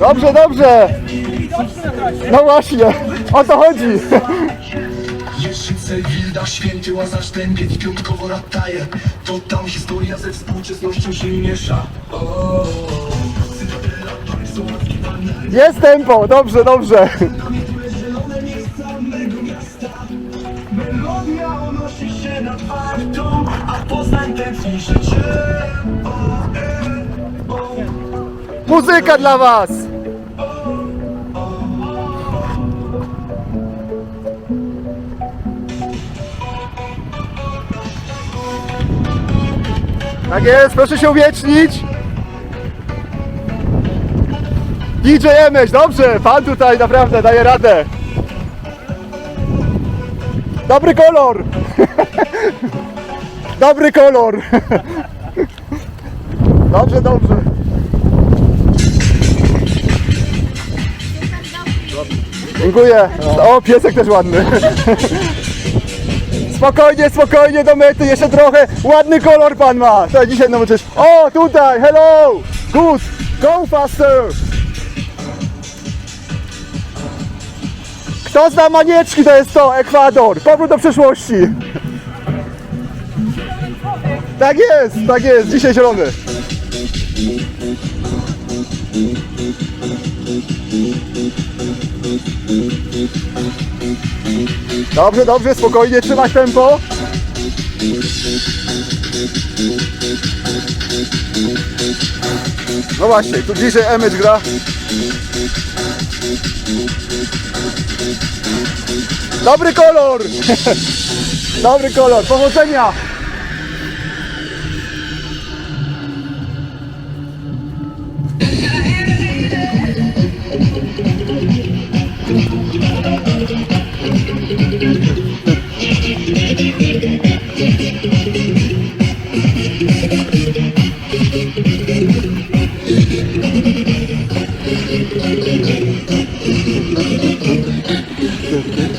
Dobrze, dobrze. No właśnie, o to chodzi. Wilda, piątkowo To tam historia ze współczesnością się miesza Jest tempo, dobrze, dobrze. Melodia unosi się nad wartą A Poznań tętni e, o. Muzyka dla was. Tak jest, proszę się uwiecznić. DJ Emeś, dobrze, pan tutaj naprawdę daje radę. Dobry kolor. Dobry kolor. Dobrze, dobrze. Dziękuję. O, piesek też ładny. Spokojnie, spokojnie do mety, jeszcze trochę. Ładny kolor pan ma. To dzisiaj no coś. O, tutaj, hello! Good, go faster! Kto zna manieczki, to jest to, Ekwador. Powrót do przeszłości. Tak jest, tak jest, dzisiaj zielony. Dobrze, dobrze, spokojnie, trzymać tempo. No właśnie, tu bliżej Emage gra. Dobry kolor! Dobry kolor, powodzenia!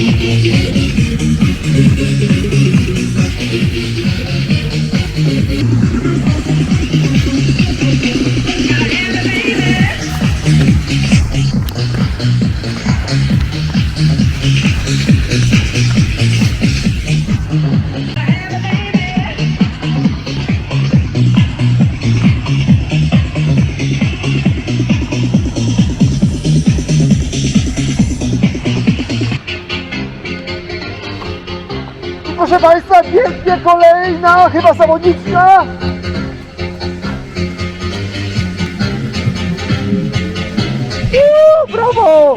Yeah. Proszę Państwa, pięknie kolejna, chyba zawodniczka. Uuu, Brawo!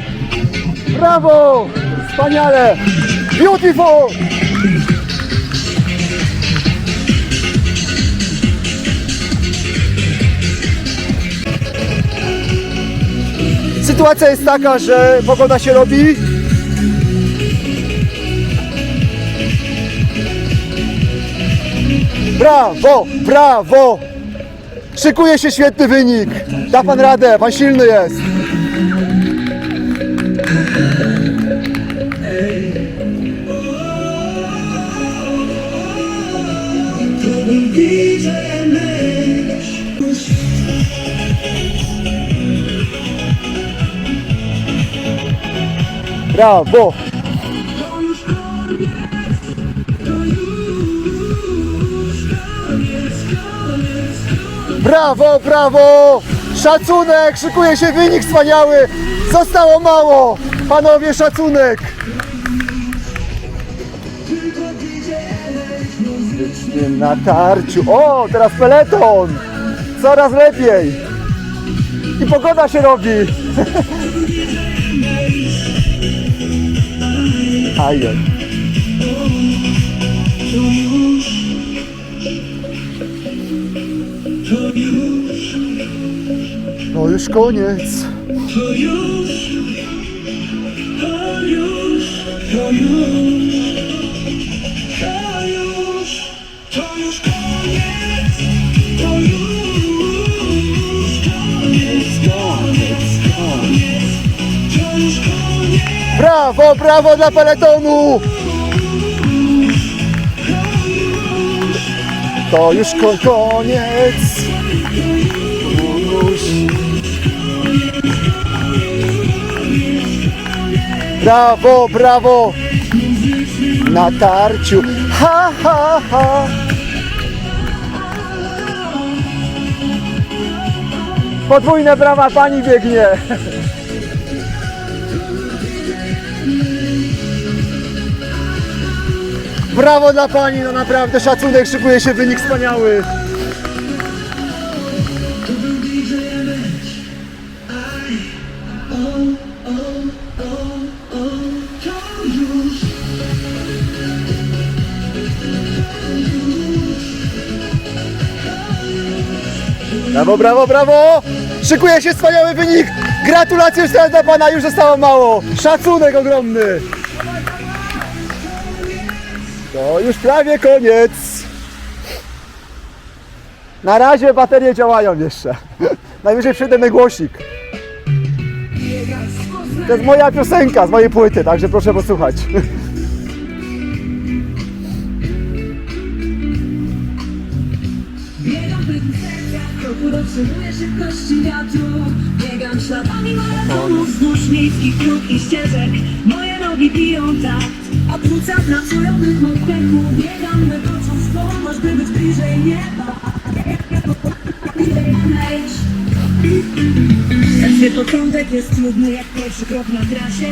Brawo! Wspaniale! Beautiful! Sytuacja jest taka, że pogoda się robi. Brawo, brawo! Szykuje się świetny wynik. Da pan radę, pan silny jest. Brawo! Brawo, brawo! Szacunek, szykuje się wynik wspaniały! Zostało mało! Panowie, szacunek! Wycznie na tarciu. O, teraz peleton! Coraz lepiej! I pogoda się robi! Ajaj. No już koniec. To już, to już, to już, to już, to już koniec, to już, koniec, koniec, koniec, to już koniec, Brawo, brawo dla peletonu! To już ko- koniec. Brawo, brawo! Na tarciu. Ha, ha, ha. Podwójne brawa pani biegnie. Brawo dla pani, no naprawdę szacunek, szykuje się wynik wspaniały. Brawo, brawo, brawo! Szykuje się wspaniały wynik! Gratulacje jeszcze raz dla pana, już zostało mało! Szacunek ogromny! To już prawie koniec! Na razie baterie działają jeszcze. Najwyżej przydany głosik. To jest moja piosenka z mojej płyty, także proszę posłuchać. dotrzymuję szybkości wiatru. Biegam śladami maratonu wzdłuż miejskich dróg i ścieżek. Moje nogi biją takt, a płuca pracują w rytmu oddechu Biegam by poczuć wolność, by być bliżej nieba. Lecz początek jest trudny jak pierwszy krok na trasie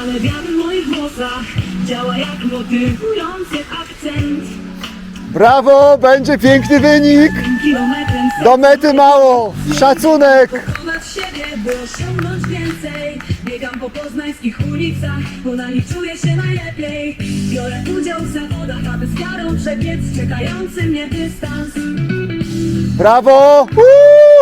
Ale wiatr w moich włosach działa jak motywujący akcent. Brawo, będzie piękny wynik! Kilometrem Do mety mało! Szacunek! Pokonać siebie, by osiągnąć więcej Biegam po poznańskich ulicach, bo na nich czuję się najlepiej Biorę udział w zawodach, aby z karą przebiec czekający mnie dystans Brawo! Uuu!